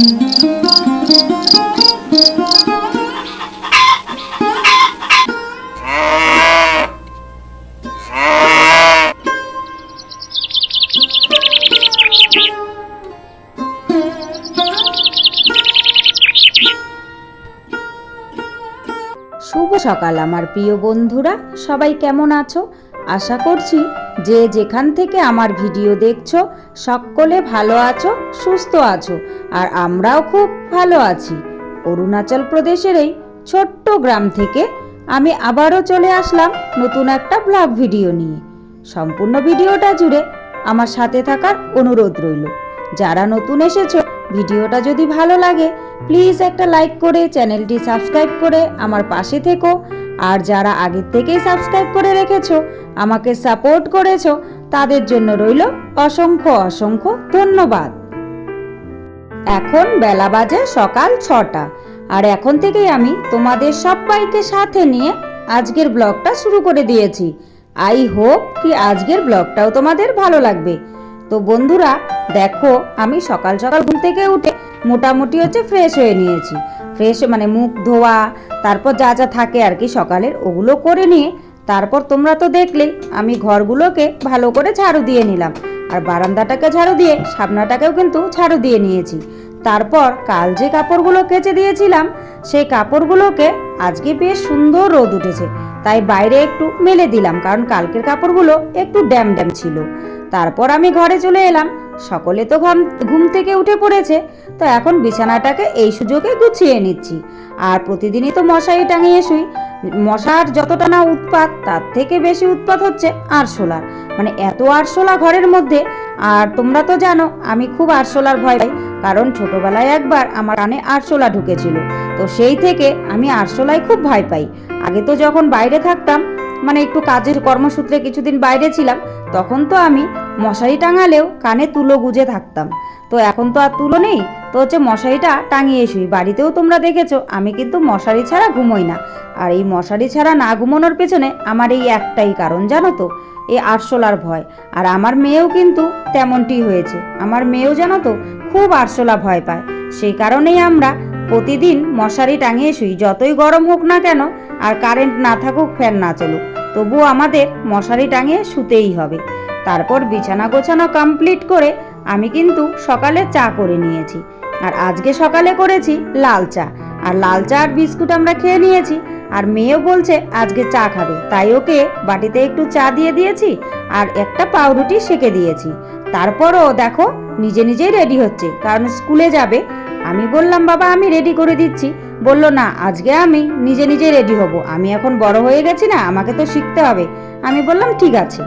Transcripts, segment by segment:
শুভ সকাল আমার প্রিয় বন্ধুরা। সবাই কেমন আছো? আশা করছি যে যেখান থেকে আমার ভিডিও দেখছ, সকলে ভালো আছো, সুস্থ আছো, আর আমরাও খুব ভালো আছি। অরুণাচল প্রদেশের এই ছোট্ট গ্রাম থেকে আমি আবারও চলে আসলাম নতুন একটা ব্লগ ভিডিও নিয়ে। সম্পূর্ণ ভিডিওটা জুড়ে আমার সাথে থাকার অনুরোধ রইল। যারা নতুন এসেছ, ভিডিওটা যদি ভালো লাগে প্লিজ একটা লাইক করে, চ্যানেলটি সাবস্ক্রাইব করে আমার পাশে থেকো আর যারা আগের থেকেই সাবস্ক্রাইব করে রেখেছো, আমাকে সাপোর্ট করেছ, তাদের জন্য রইল অসংখ্য অসংখ্য ধন্যবাদ। এখন বেলা বাজে সকাল ছটা, আর এখন থেকেই আমি তোমাদের সবাইকে সাথে নিয়ে আজকের ব্লগটা শুরু করে দিয়েছি। আই হোপ কি আজকের ব্লগটাও তোমাদের ভালো লাগবে। তো বন্ধুরা, দেখো, আমি সকাল সকাল ঘুম থেকে উঠে মোটামুটি হচ্ছে ফ্রেশ হয়ে নিয়েছি। ফ্রেশ মানে মুখ ধোয়া, তারপর যা যা থাকে আর কি সকালের, ওগুলো করে নিয়ে তারপর তোমরা তো দেখলেই আমি ঘরগুলোকে ভালো করে ঝাড়ু দিয়ে নিলাম। আর বারান্দাটাকে ঝাড়ু দিয়ে সামনাটাকেও কিন্তু ঝাড়ু দিয়ে নিয়েছি। তারপর কাল যে কাপড়গুলো কেচে দিয়েছিলাম, সেই কাপড়গুলোকে আজকে বেশ সুন্দর রোদ উঠেছে। তাই বাইরে একটু মেলে দিলাম, কারণ কালকের কাপড়গুলো একটু ড্যাম ড্যাম ছিল। তারপর আমি ঘরে চলে এলাম। সকলে তো ঘাম ঘুম থেকে উঠে পড়েছে, তো এখন বিছানাটাকে এই সুযোগে গুছিয়ে নিচ্ছি। আর প্রতিদিনই তো মশারি টাঙিয়ে শুই। মশার যতটা না উৎপাত, তার থেকে বেশি উৎপাত হচ্ছে আরশোলার। মানে এত আরশোলা ঘরের মধ্যে, আর তোমরা তো জানো, আমি খুব আরশোলার ভয় পাই, কারণ ছোটবেলায় একবার আমার কানে আরশোলা ঢুকেছিল। তো সেই থেকে আমি আরশোলায় খুব ভয় পাই। আগে তো যখন বাইরে থাকতাম মানে একটু কাজের কর্মসূত্রে কিছুদিন বাইরে ছিলাম, তখন তো আমি মশারি টাঙালেও কানে তুলো গুজে থাকতাম। তো এখন তো আর তুলো নেই, তো হচ্ছে মশারিটা টাঙিয়ে শুই। বাড়িতেও তোমরা দেখেছ, আমি কিন্তু মশারি ছাড়া ঘুমোই না। আর এই মশারি ছাড়া না ঘুমানোর পেছনে আমার এই একটাই কারণ, জানো তো, এই আরশোলার ভয়। আর আমার মেয়েও কিন্তু তেমনটি হয়েছে। আমার মেয়েও জানো তো, খুব আরশোলা ভয় পায়। সেই কারণেই আমরা প্রতিদিন মশারি টাঙিয়ে শুই, যতই গরম হোক না কেন, আর কারেন্ট না থাকুক, ফ্যান না চলুক। তবুও আমাদের মশারি টাঙিয়ে শুতেই হবে। তারপর বিছানা গোছানো কমপ্লিট করে আমি কিন্তু সকালে চা করে নিয়েছি। আর আজকে সকালে করেছি লাল চা। আর লাল চা আর বিস্কুট আমরা খেয়ে নিয়েছি। আর মেয়েও বলছে, আজকে চা খাবে। তাই ওকে বাটিতে একটু চা দিয়ে দিয়েছি আর একটা পাউরুটি সেকে দিয়েছি। তারপরও দেখো, নিজে নিজেই রেডি হচ্ছে। কারণ স্কুলে যাবে আমি বললাম, বাবা, আমি রেডি করে দিচ্ছি। বলল, না, আজকে আমি নিজে নিজে রেডি হব। আমি এখন বড় হয়ে গেছি না, আমাকে তো শিখতে হবে। আমি বললাম, ঠিক আছে।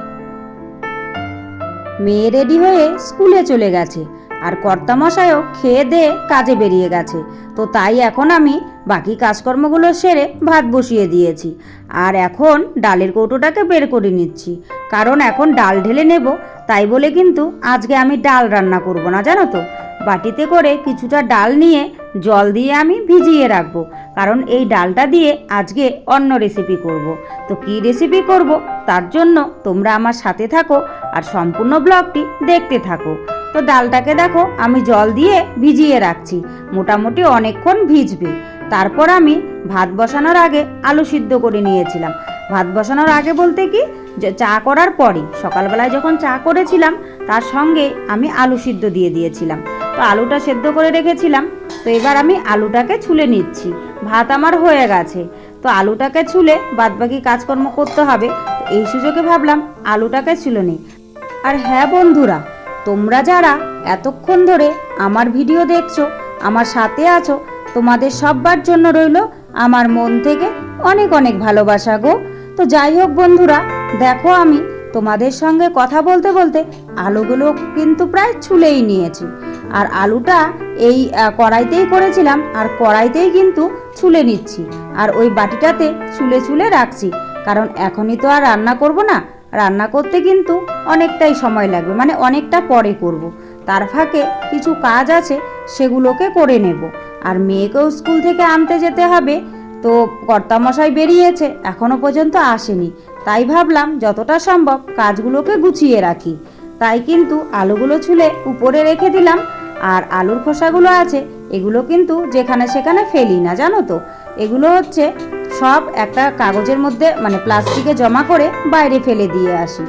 মেয়ে রেডি হয়ে স্কুলে চলে গেছে। আর কর্তামশায়ও খেয়ে দিয়ে কাজে বেরিয়ে গেছে। তো তাই এখন আমি বাকি কাজকর্মগুলো সেরে ভাত বসিয়ে দিয়েছি। আর এখন ডালের কৌটোটাকে বের করে নিচ্ছি। কারণ এখন ডাল ঢেলে নেব, তাই বলে কিন্তু আজকে আমি ডাল রান্না করব না, জানো তো? বাটিতে করে কিছুটা ডাল নিয়ে জল দিয়ে আমি ভিজিয়ে রাখব। কারণ এই ডালটা দিয়ে আজকে অন্য রেসিপি করব। তো কী রেসিপি করব? তার জন্য তোমরা আমার সাথে থাকো আর সম্পূর্ণ ব্লগটি দেখতে থাকো। তো ডালটাকে দেখো, আমি জল দিয়ে ভিজিয়ে রাখছি। মোটামুটি অনেকক্ষণ ভিজবে। তারপর আমি ভাত বসানোর আগে আলু সিদ্ধ করে নিয়েছিলাম। ভাত বসানোর আগে বলতে কি চা করার পরই, সকালবেলায় যখন চা করেছিলাম, তার সঙ্গে আমি আলু সিদ্ধ দিয়ে দিয়েছিলাম। তো আলুটা সেদ্ধ করে রেখেছিলাম। তো এবার আমি আলুটাকে ছুলে নিচ্ছি। ভাত আমার হয়ে গেছে। তো আলুটাকে ছুলে বাদবাকি কাজকর্ম করতে হবে। এই সুযোগে ভাবলাম আলুটাকে ছুলে নিই। আর হ্যাঁ বন্ধুরা, তোমরা যারা এতক্ষণ ধরে আমার ভিডিও দেখছ, আমার সাথে আছো, তোমাদের সববার জন্য রইল আমার মন থেকে অনেক অনেক ভালোবাসা গো। তো যাই হোক বন্ধুরা, দেখো আমি তোমাদের সঙ্গে কথা বলতে বলতে আলুগুলো কিন্তু প্রায় ছুলেই নিয়েছি। আর আলুটা এই কড়াইতেই করেছিলাম, আর কড়াইতেই কিন্তু ছুলে নিচ্ছি। আর ওই বাটিটাতে ছুলে ছুলে রাখছি, কারণ এখনই তো আর রান্না করব না। রান্না করতে কিন্তু অনেকটাই সময় লাগবে মানে অনেকটা পরে করব। তার ফাঁকে কিছু কাজ আছে, সেগুলোকে করে নেব। আর মেয়েকেও স্কুল থেকে আনতে যেতে হবে, তো কর্তামশাই বেরিয়েছে, এখনও পর্যন্ত আসেনি। তাই ভাবলাম যতটা সম্ভব কাজগুলোকে গুছিয়ে রাখি। তাই কিন্তু আলুগুলো ছুলে উপরে রেখে দিলাম আর আলুর খোসাগুলো আছে, এগুলো কিন্তু যেখানে সেখানে ফেলি না, জানো তো? এগুলো হচ্ছে সব একটা কাগজের মধ্যে মানে প্লাস্টিকে জমা করে বাইরে ফেলে দিয়ে আসি।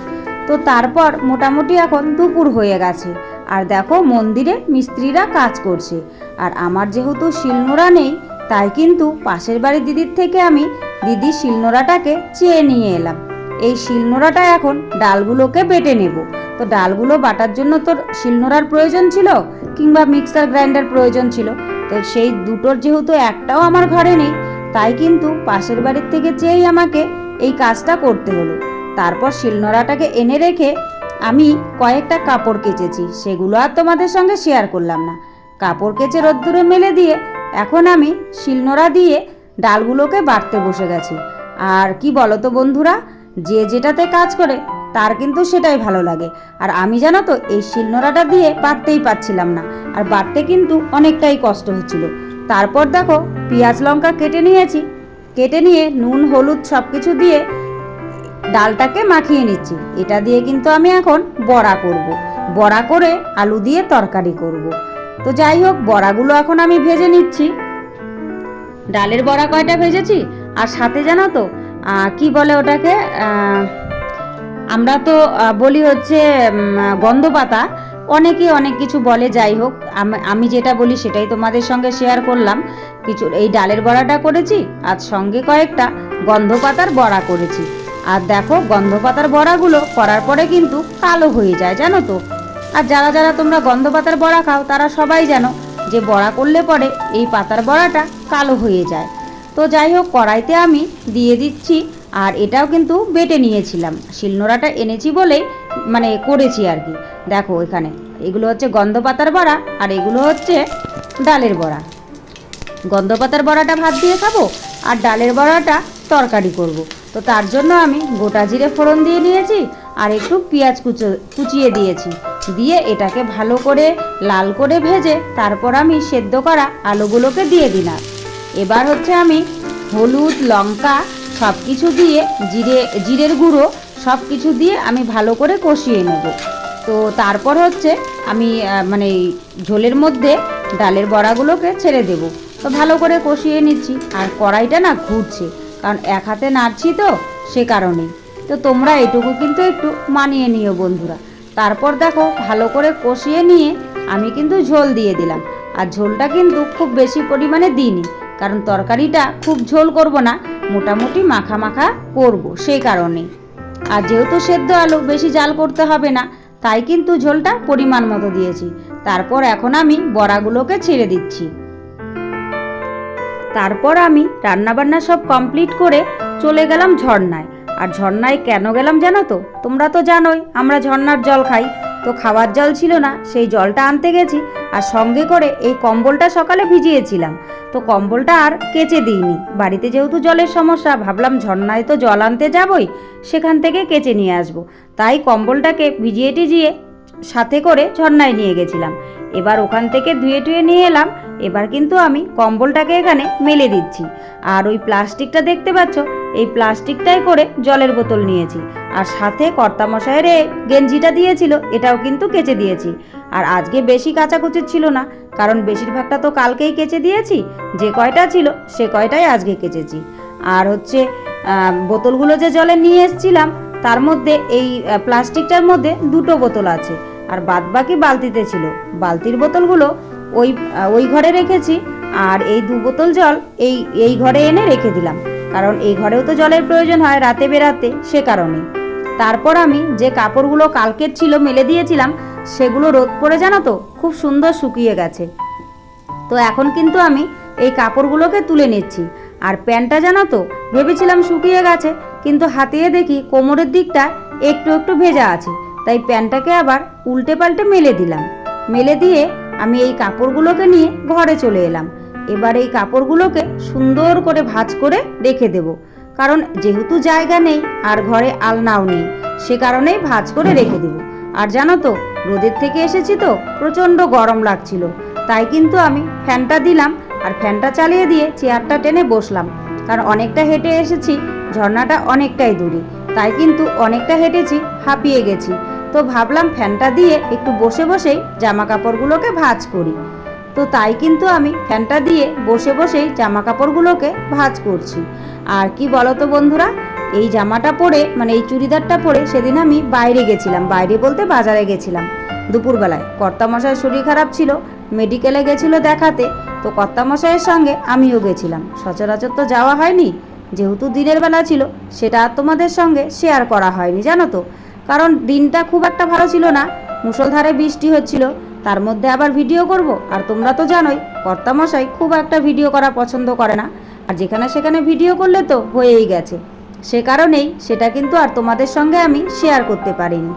তো তারপর মোটামুটি এখন দুপুর হয়ে গেছে। আর দেখো মন্দিরে মিস্ত্রিরা কাজ করছে। আর আমার যেহেতু শিলনোড়া নেই, তাই কিন্তু পাশের বাড়ির দিদির থেকে আমি দিদির শিলনোড়াটাকে চেয়ে নিয়ে এলাম। এই শিলনোড়াটা এখন ডালগুলোকে বেটে নেব। তো ডালগুলো বাটার জন্য তোর শিলনোড়ার প্রয়োজন ছিল কিংবা মিক্সার গ্রাইন্ডার প্রয়োজন ছিল। তো সেই দুটোর যেহেতু একটাও আমার ঘরে নেই, তাই কিন্তু পাশের বাড়ির থেকে চেয়েই আমাকে এই কাজটা করতে হলো। তারপর শিলনোড়াটাকে এনে রেখে আমি কয়েকটা কাপড় কেচেছি, সেগুলো আর তোমাদের সঙ্গে শেয়ার করলাম না। কাপড় কেচে রোদ্দুরে মেলে দিয়ে এখন আমি শিলনোড়া দিয়ে ডালগুলোকে বাটতে বসে গেছি। আর কি বলো তো বন্ধুরা যে যেটাতে কাজ করে, তার কিন্তু সেটাই ভালো লাগে। আর আমি জানো তো, এই শিলনোড়াটা দিয়ে বাটতেই পারছিলাম না। আর বাটতে কিন্তু অনেকটাই কষ্ট হচ্ছিল। তারপর দেখো, পেঁয়াজ লঙ্কা কেটে নিয়েছি। কেটে নিয়ে নুন, হলুদ সব কিছু দিয়ে ডালটাকে মাখিয়ে নিচ্ছি। এটা দিয়ে কিন্তু আমি এখন বড়া করব। বড়া করে আলু দিয়ে তরকারি করব। তো যাই হোক, বড়াগুলো এখন আমি ভেজে নিচ্ছি। ডালের বড়া কয়টা ভেজেছি? আর সাথে জানো তো কি বলে ওটাকে? আমরা তো বলি হচ্ছে গন্ধ পাতা অনেকে অনেক কিছু বলে, যাই হোক, আমি যেটা বলি সেটাই তোমাদের সঙ্গে শেয়ার করলাম। কিছু, এই ডালের বড়াটা করেছি, আর সঙ্গে কয়েকটা গন্ধ পাতার বড়া করেছি। আর দেখো গন্ধ পাতার বড়াগুলো করার পরে কিন্তু কালো হয়ে যায়, জানো তো? আর যারা যারা তোমরা গন্ধ পাতার বড়া খাও, তারা সবাই জানো যে বড়া করলে পরে এই পাতার বড়াটা কালো হয়ে যায়। তো যাই হোক, কড়াইতে আমি দিয়ে দিচ্ছি আর এটাও কিন্তু বেটে নিয়েছিলাম। শিলনোড়াটা এনেছি বলেই মানে করেছি আর কি। দেখো এখানে, এগুলো হচ্ছে গন্ধ পাতার বড়া আর এগুলো হচ্ছে ডালের বড়া। গন্ধ পাতার বড়াটা ভাত দিয়ে খাব আর ডালের বড়াটা তরকারি করব। তো তার জন্য আমি গোটা জিরে ফোড়ন দিয়ে নিয়েছি আর একটু পেঁয়াজ কুচো, কুচিয়ে দিয়েছি। দিয়ে এটাকে ভালো করে লাল করে ভেজে তারপর আমি সেদ্ধ করা আলুগুলোকে দিয়ে দিলাম। এবার হচ্ছে আমি হলুদ, লঙ্কা সব কিছু দিয়ে, জিরে, জিরের গুঁড়ো সব কিছু দিয়ে আমি ভালো করে কষিয়ে নেব। তো তারপর হচ্ছে আমি মানে ঝোলের মধ্যে ডালের বড়াগুলোকে ছেড়ে দেব। তো ভালো করে কষিয়ে নিচ্ছি। আর কড়াইটা না ঘুরছে, কারণ এক হাতে নাড়ছি তো সে কারণেই তো তোমরা এটুকু কিন্তু একটু মানিয়ে নিও বন্ধুরা। তারপর দেখো ভালো করে কষিয়ে নিয়ে আমি কিন্তু ঝোল দিয়ে দিলাম। আর ঝোলটা কিন্তু খুব বেশি পরিমাণে দিইনি। কারণ তরকারিটা খুব ঝোল করব না, মোটামুটি মাখা মাখা করব সেই কারণেই আর যেহেতু সেদ্ধ আলু বেশি জাল করতে হবে না, তাই কিন্তু ঝোলটা পরিমাণ মতো দিয়েছি। তারপর এখন আমি বড়াগুলোকে ছেড়ে দিচ্ছি। তারপর আমি রান্নাবান্না সব কমপ্লিট করে চলে গেলাম ঝর্ণায়। আর ঝর্ণায় কেন গেলাম জানো তো? তোমরা তো জানোই, আমরা ঝর্ণার জল খাই। তো খাওয়ার জল ছিল না, সেই জলটা আনতে গেছি আর সঙ্গে করে এই কম্বলটা সকালে ভিজিয়েছিলাম। তো কম্বলটা আর কেচে দিইনি। বাড়িতে যেহেতু জলের সমস্যা, ভাবলাম ঝর্ণায় তো জল আনতে যাবই, সেখান থেকে কেচে নিয়ে আসব। তাই কম্বলটাকে ভিজিয়ে টিজিয়ে সাথে করে ঝর্ণায় নিয়ে গেছিলাম। এবার ওখান থেকে ধুয়ে টুয়ে নিয়ে এলাম। এবার কিন্তু আমি কম্বলটাকে এখানে মেলে দিচ্ছি। আর ওই প্লাস্টিকটা দেখতে পাচ্ছ? এই প্লাস্টিকটাই করে জলের বোতল নিয়েছি। আর সাথে কর্তামশায়ের গেঞ্জিটা দিয়েছিল, এটাও কিন্তু কেচে দিয়েছি। আর আজকে বেশি কাচাকুচি ছিল না, কারণ বেশিরভাগটা তো কালকেই কেচে দিয়েছি। যে কয়টা ছিল, সে কয়টাই আজকে কেচেছি। আর হচ্ছে বোতলগুলো যে জলে নিয়ে এসছিলাম, তার মধ্যে এই প্লাস্টিকটার মধ্যে দুটো বোতল আছে। আর বাদ বাকি বালতিতে ছিল। বালতির বোতলগুলো ওই ওই ঘরে রেখেছি আর এই দু বোতল জল এই এই ঘরে এনে রেখে দিলাম। কারণ এই ঘরেও তো জলের প্রয়োজন হয় রাতে বেরাতে সে কারণে। তারপর আমি যে কাপড়গুলো কালকের ছিল মেলে দিয়েছিলাম, সেগুলো রোদ পড়ে জানো তো, খুব সুন্দর শুকিয়ে গেছে। তো এখন কিন্তু আমি এই কাপড়গুলোকে তুলে নিচ্ছি। আর প্যান্টটা জানো তো, ভেবেছিলাম শুকিয়ে গেছে, কিন্তু হাতিয়ে দেখি কোমরের দিকটা একটু একটু ভেজা আছে। তাই প্যান্টটাকে আবার উল্টে পাল্টে মেলে দিলাম। মেলে দিয়ে আমি এই কাপড়গুলোকে নিয়ে ঘরে চলে এলাম। এবার এই কাপড়গুলোকে সুন্দর করে ভাঁজ করে রেখে দেব। কারণ যেহেতু জায়গা নেই আর ঘরে আলনাও নেই, সে কারণেই ভাঁজ করে রেখে দেব। আর জানো তো, রোদের থেকে এসেছি তো, প্রচণ্ড গরম লাগছিল। তাই কিন্তু আমি ফ্যানটা দিলাম আর ফ্যানটা চালিয়ে দিয়ে চেয়ারটা টেনে বসলাম। কারণ অনেকটা হেঁটে এসেছি, ঝর্ণাটা অনেকটাই দূরে। তাই কিন্তু অনেকটা হেঁটেছি, হাঁপিয়ে গেছি। তো ভাবলাম ফ্যানটা দিয়ে একটু বসে বসেই জামা কাপড়গুলোকে ভাঁজ করি। তো তাই কিন্তু আমি ফ্যানটা দিয়ে বসে বসেই জামা কাপড়গুলোকে ভাঁজ করছি। আর কি বলো তো বন্ধুরা, এই জামাটা পরে মানে এই চুড়িদারটা পরে সেদিন আমি বাইরে গেছিলাম। বাইরে বলতে বাজারে গেছিলাম দুপুরবেলায়। কর্তামশাইয়ের শরীর খারাপ ছিল, মেডিকেলে গেছিল দেখাতে, তো কর্তামশাইয়ের সঙ্গে আমিও গেছিলাম। সচরাচর তো যাওয়া হয়নি, যেহেতু দিনের বেলা ছিল, সেটা তোমাদের সঙ্গে শেয়ার করা হয়নি, জানো তো? কারণ দিনটা খুব একটা ভালো ছিল না। মুষলধারে বৃষ্টি হচ্ছিল। তার মধ্যে আবার ভিডিও করব। আর তোমরা তো জানোই, কর্তামশাই খুব একটা ভিডিও করা পছন্দ করে না। আর যেখানে সেখানে ভিডিও করলে তো হয়েই গেছে। সে কারণেই সেটা কিন্তু আর তোমাদের সঙ্গে আমি শেয়ার করতে পারিনি।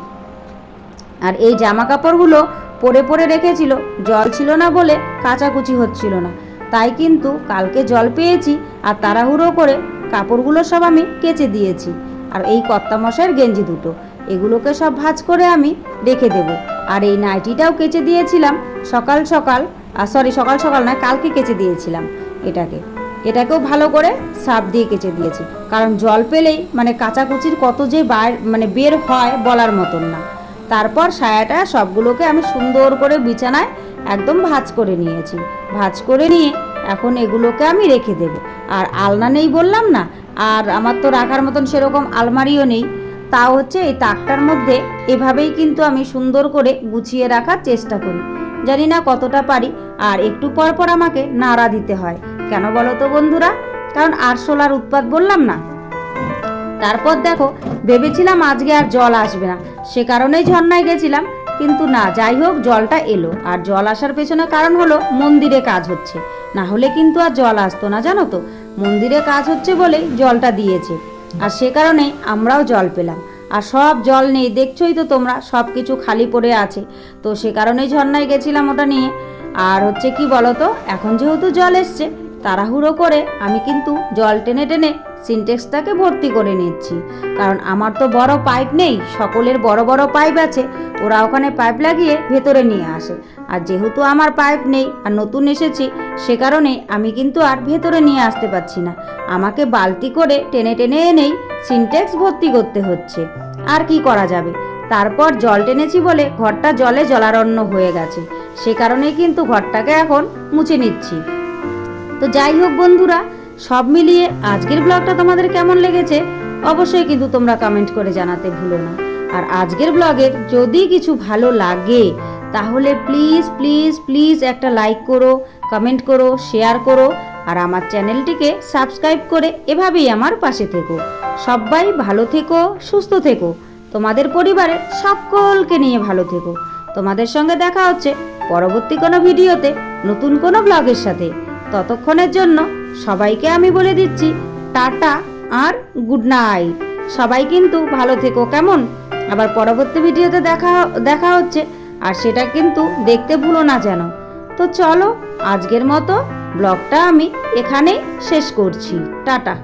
আর এই জামা কাপড়গুলো পরে পরে রেখেছিল। জল ছিল না বলে কাচাকুচি হচ্ছিল না। তাই কিন্তু কালকে জল পেয়েছি আর তাড়াহুড়ো করে কাপড়গুলো সব আমি কেচে দিয়েছি। আর এই কর্তামশাইয়ের গেঞ্জি দুটো। এগুলোকে সব ভাজ করে আমি রেখে দেব। আর এই নাইটিটাও কেচে দিয়েছিলাম সকাল সকাল, আর সরি সকাল সকাল নয়, কালকে কেচে দিয়েছিলাম এটাকে। এটাকেও ভালো করে সাপ দিয়ে কেচে দিয়েছি। কারণ জল পেলেই মানে কাচাকুচির কত যে বার মানে বের হয় বলার মতন না। তারপর সায়াটা সবগুলোকে আমি সুন্দর করে বিছানায় একদম ভাজ করে নিয়েছি। ভাজ করে নিয়ে এখন এগুলোকে আমি রেখে দেব। আর আলনা নেই বললাম না, আর আমার তো রাখার মতন সেরকম আলমারিও নেই। তাও হচ্ছে এই তাকটার মধ্যে এভাবেই কিন্তু আমি সুন্দর করে গুছিয়ে রাখার চেষ্টা করি। জানি না কতটা পারি, আর একটু পর পর আমাকে নাড়া দিতে হয়। কেন বলো তো বন্ধুরা? কারণ আরশোলার উৎপাত বললাম না। তারপর দেখো, ভেবেছিলাম আজকে আর জল আসবে না। সে কারণেই ঝর্ণায় গেছিলাম, কিন্তু না, যাই হোক, জলটা এলো। আর জল আসার পেছনে কারণ হলো মন্দিরে কাজ হচ্ছে। না হলে কিন্তু আর জল আসতো না, জানো তো? মন্দিরে কাজ হচ্ছে বলেই জলটা দিয়েছে। আর সে কারণে আমরাও জল পেলাম। আর সব জল নেই, দেখছোই তো তোমরা সব কিছু খালি পড়ে আছে। তো সে কারণেই ঝর্নায় গেছিলাম ওটা নিয়ে। আর হচ্ছে কি বলতো, এখন যেহেতু জল এসছে, তাড়াহুড়ো করে আমি কিন্তু জল টেনে টেনে সিনটেক্সটাকে ভর্তি করে নিচ্ছি। কারণ আমার তো বড় পাইপ নেই, সকলের বড় বড় পাইপ আছে, ওরা ওখানে পাইপ লাগিয়ে ভেতরে নিয়ে আসে। আর যেহেতু আমার পাইপ নেই আর নতুন এসেছি, সে কারণে আমি কিন্তু আর ভেতরে নিয়ে আসতে পারছি না। আমাকে বালতি করে টেনে টেনে এনেই সিনটেক্স ভর্তি করতে হচ্ছে। আর কি করা যাবে? তারপর জল টেনেছি বলে ঘরটা জলে জলারণ্য হয়ে গেছে। সে কারণেই কিন্তু ঘরটাকে এখন মুছে নিচ্ছি। তো যাই হোক বন্ধুরা সব মিলিয়ে আজকের ব্লগটা তোমাদের কেমন লেগেছে, অবশ্যই কিন্তু তোমরা কমেন্ট করে জানাতে ভুলো না। আর আজকের ব্লগের যদি কিছু ভালো লাগে, তাহলে প্লিজ প্লিজ প্লিজ একটা লাইক করো কমেন্ট করো শেয়ার করো, আর আমার চ্যানেলটিকে সাবস্ক্রাইব করে এভাবেই আমার পাশে থেকো। সবাই ভালো থেকো, সুস্থ থেকো। তোমাদের পরিবারের সকলকে নিয়ে ভালো থেকো। তোমাদের সঙ্গে দেখা হচ্ছে পরবর্তী কোনো ভিডিওতে নতুন কোনো ব্লগের সাথে। ততক্ষণের জন্য সবাইকে আমি বলে দিচ্ছি, টাটা আর গুড নাইট সবাই কিন্তু ভালো থেকো কেমন? আবার পরবর্তী ভিডিওতে দেখা দেখা হচ্ছে, আর সেটা কিন্তু দেখতে ভুলো না যেন। তো চলো, আজকের মতো ব্লগটা আমি এখানেই শেষ করছি। টাটা।